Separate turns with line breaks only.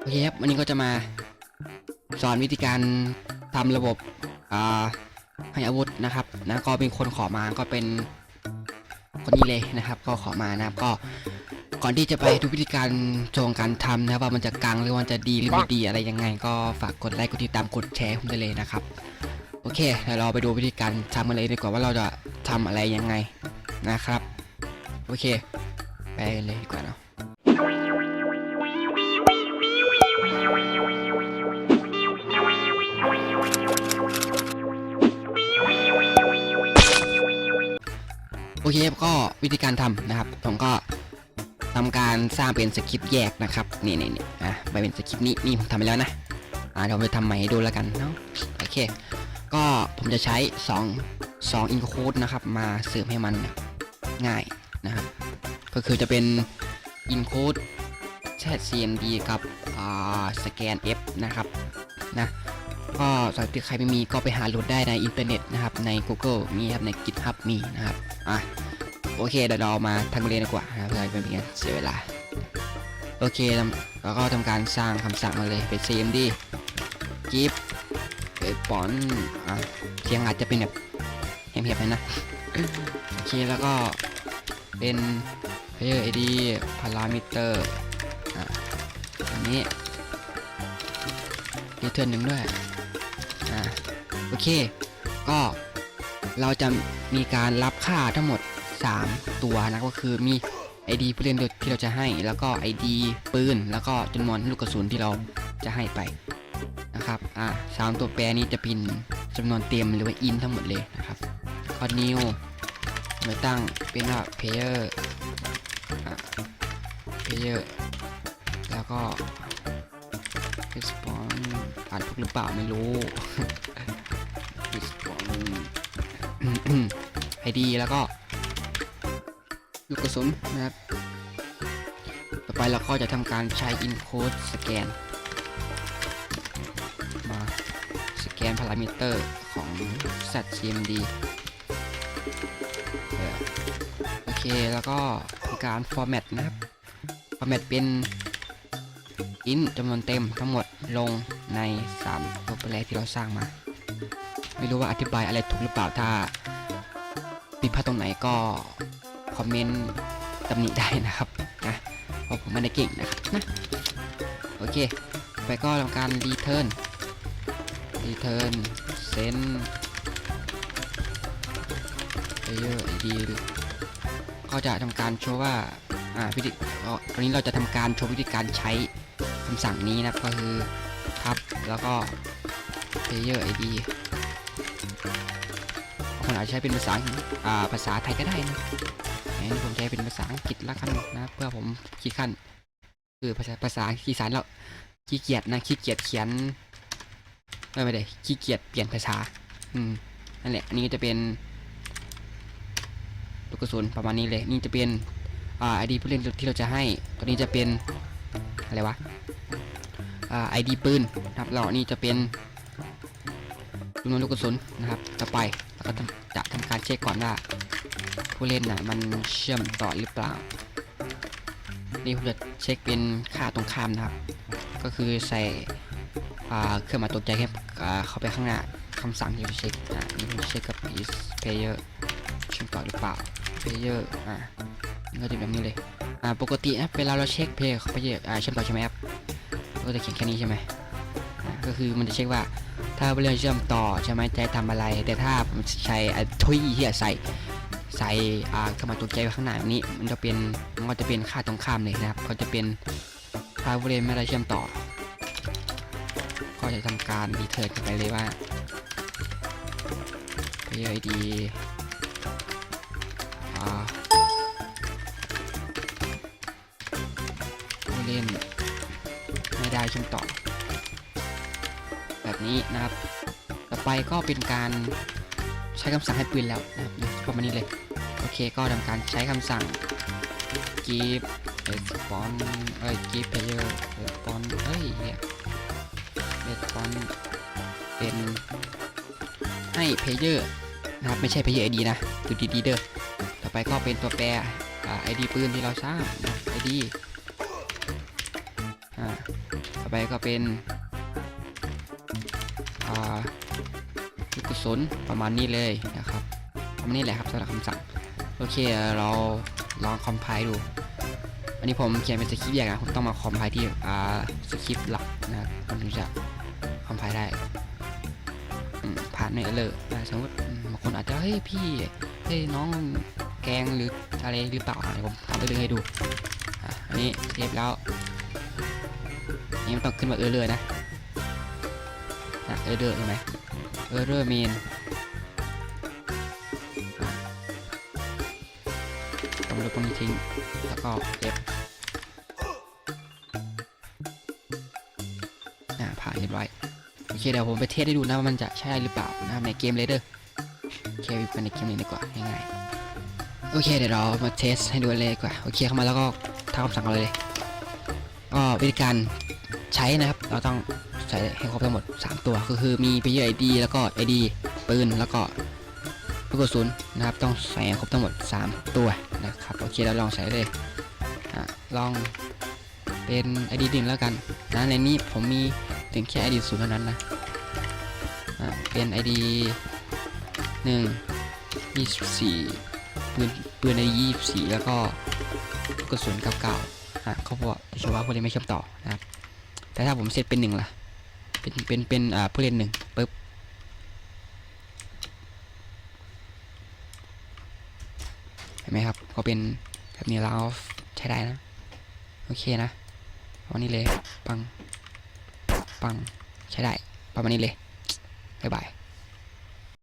โอเคครับวันนี้ก็จะมาสอนวิธีการทำระบบอ่าให้อาวุธนะครับนะก็เป็นคนขอมาก็เป็นคนนี้เลยนะครับ ก็ขอมานะครับก็ก่อนที่จะไปดูวิธีการโจงการทำนะครับว่ามันจะกังหรือว่าจะดีหรือไม่ดีอะไรยังไง ก็ฝากกดไลค์กดติดตามกดแชร์ผมได้เลยนะครับ โอเคเดี๋ยวเราไปดูวิธีการทำกันเลยดีกว่าว่าเราจะทำอะไรยังไงนะครับ โอเค ไปเลยดีกว่าเนาะ โอเคก็วิธีการทำนะครับ ผมก็ทำการสร้างเป็นสคริปต์แยกนะครับ นี่นี่นี่อะไปเป็นสคริปต์นี้นี่ผมทำไปแล้วนะ อ่าเดี๋ยวผมไปทำใหม่ดูแล้วกันเนาะโอเค ก็ผมจะใช้ 2 2 encode นะครับ มาเสริมให้มันง่ายนะครับ ก็คือจะเป็น encode แชท CMD กับอ่าสแกน F นะครับนะ ก็สำหรับที่ใครไม่มีก็ไปหาโหลดได้ในอินเทอร์เน็ตนะครับ ใน Google มีครับใน GitHub มีนะครับ อะ โอเคเดี๋ยวเรามาทำกันเลยดีกว่านะครับเพื่อไม่เป็นการเสียเวลา โอเคแล้วก็ทำการสร้างคำสั่งมาเลยเป็น cmd give เปิดปอนอะเสียงอาจจะเป็นแบบเหียบๆไปนะ โอเคแล้วก็เป็น player id parameter อะอันนี้รีเทิร์นหนึ่งด้วย โอเค ก็เราจะมีการรับค่าทั้งหมด 3 ตัวนะก็คือมี ID ผู้เล่นที่เราจะให้ แล้วก็ ID ปืน แล้วก็จำนวนลูกกระสุนที่เราจะให้ไปนะครับอ่าสามตัวแปรนี้จะเป็นจำนวนเต็มหรือว่า in ทั้งหมดเลยนะครับก็ new มาตั้งเป็นว่า player อ่า player แล้วก็ respawn อ่านถูกหรือเปล่าไม่รู้ respawn ID แล้วก็ลูกกระสุนนะครับ ต่อไปเราก็จะทำการใช้ encode สแกน มาสแกนพารามิเตอร์ของ ZCMD เออโอเค แล้วก็การ format นะครับ format เป็น int จำนวนเต็มทั้งหมดลงใน3ตัวแปรที่เราสร้างมา ไม่รู้ว่าอธิบายอะไรถูกหรือเปล่าถ้าผิดพลาดตรงไหนก็คอมเมนต์ตำหนิได้นะครับนะเพราะผมไม่ได้เก่งนะครับนะโอเค ไปก็ทำการ return return send player id ก็จะทำการโชว์ว่าอ่าวิธีตอนนี้เราจะทำการโชว์วิธีการใช้คำสั่งนี้นะก็คือทับแล้วก็ player id คนอาจจะใช้เป็นภาษาอ่าภาษาไทยก็ได้นะนี่ผมใช้เป็นภาษาอังกฤษละกันนะเพื่อผมคิดขั้นคือภาษาภาษาอีสานเราขี้เกียจนะขี้เกียจเขียนไม่ไม่ได้ขี้เกียจเปลี่ยนภาษา อืมนั่นแหละอันนี้ก็จะเป็นลูกกระสุนประมาณนี้เลยนี่จะเป็นอ่าไอดีผู้เล่นที่เราจะให้ตัวนี้จะเป็นอะไรวะอ่าไอดีปืนนะครับแล้วอันนี่จะเป็น จำนวนลูกกระสุนนะครับต่อไปแล้วก็จะทำการเช็คก่อนว่า ผู้เล่นน่ะมันเชื่อมต่อหรือเปล่า นี่ผมจะเช็คเป็นค่าตรงข้ามนะครับ ก็คือใส่เครื่องมายตกใจแค่เข้าไปข้างหน้าคำสั่งที่เราเช็คอ่านี่ผมเช็คกับ is player เชื่อมต่อหรือเปล่า player อ่าก็จะแบบนี้เลยอ่าปกตินะเวลาเราเช็ค player เขาไปเยอะอ่าเชื่อมต่อใช่ไหมครับก็จะเขียนแค่นี้ใช่ไหมก็คือมันจะเช็คว่า ถ้าเรื่องเชื่อมต่อใช่ไหมใจะทำอะไร แต่ถ้าใช้อ่าทุยที่ใส่ใส่อ่าเครื่องหมายตกใจข้างหน้านี้ มันจะเป็นมันก็จะเป็นค่าตรงข้ามเลยนะครับ ก็จะเป็นถ้าผู้เล่นไม่ได้เชื่อมต่อ ก็จะทำการรีเทิร์นกลับไปเลยว่า player id อ่าเล่นไม่ได้เชื่อมต่อ แบบนี้นะครับ ต่อไปก็เป็นการใช้คำสั่งให้ปืนแล้วนะครับประมาณนี้เลย โอเคก็ทำการใช้คำสั่ง give response เอ้ย give player response เอ้ยเหี้ย response เป็นให้ player นะครับไม่ใช่ player id นะดูดีเด้อต่อไปก็เป็นตัวแปรอ่า id ปืนที่เราสร้าง id อ่าอไปก็เป็น ลูกกระสุนประมาณนี้เลยนะครับประมาณนี้แหละครับสำหรับคำสั่ง โอเคเราลองคอมไพล์ดู อันนี้ผมเขียนเป็นสคริปต์แยกนะผมต้องมาคอมไพล์ที่อ่าสคริปต์หลักนะครับมันถึงจะคอมไพล์ได้ผ่านในเลยนะสมมติบางคนอาจจะเฮ้ยพี่เฮ้ยน้องแกงหรืออะไรหรือเปล่าอะเดี๋ยวผมทำไปเลยให้ดูอันนี้เทปแล้วอันนี่มันต้องขึ้นมาเออเลยนะ เออเดอร์ใช่ไหมเออเดอร์เมนต้องลบตรงนี้ทิ้ง แล้วก็เก็บอ่าผ่านเรียบร้อยโอเคเดี๋ยวผมไปเทสให้ดูนะว่ามันจะใช่หรือเปล่านะครับในเกมเลยเด้อโอเคไปในเกมนี้ดีกว่าง่ายๆโอเคเดี๋ยวเรามาเทสให้ดูเลยดีกว่า โอเคเข้ามาแล้วก็ทำคำสั่งเราเลยก็วิธีการใช้นะครับ เราต้อง ใส่ให้ครบทั้งหมด 3 ตัวก็คือมีไปเยอ ID แล้วก็ ID ปืนแล้วก็ลูกกระสุนนะครับต้องใส่ให้ครบทั้งหมด 3 ตัวนะครับโอเคเราลองใส่เลยอะลองเป็น ID หนึ่งแล้วกันนะในนี้ผมมีถึงแค่ ID ศูนย์เท่านั้นนะอ่าเป็น ID หนึ่งยี่สิบสี่ปืนปืน ID ยี่สิบสี่แล้วก็กระสุนเก้าเก้าอะเขาบอกเฉพาะผู้เล่นไม่เชื่อมต่อนะครับแต่ถ้าผมเซตเป็นหนึ่งล่ะ เป็นเป็นเป็นอ่าผู้เล่นหนึ่งปึ๊บเห็นไหมครับก็เป็นแบบนี้แล้วใช้ได้นะ โอเคนะวันนี้เลยปังปังใช้ได้ประมาณนี้เลยบ๊ายบาย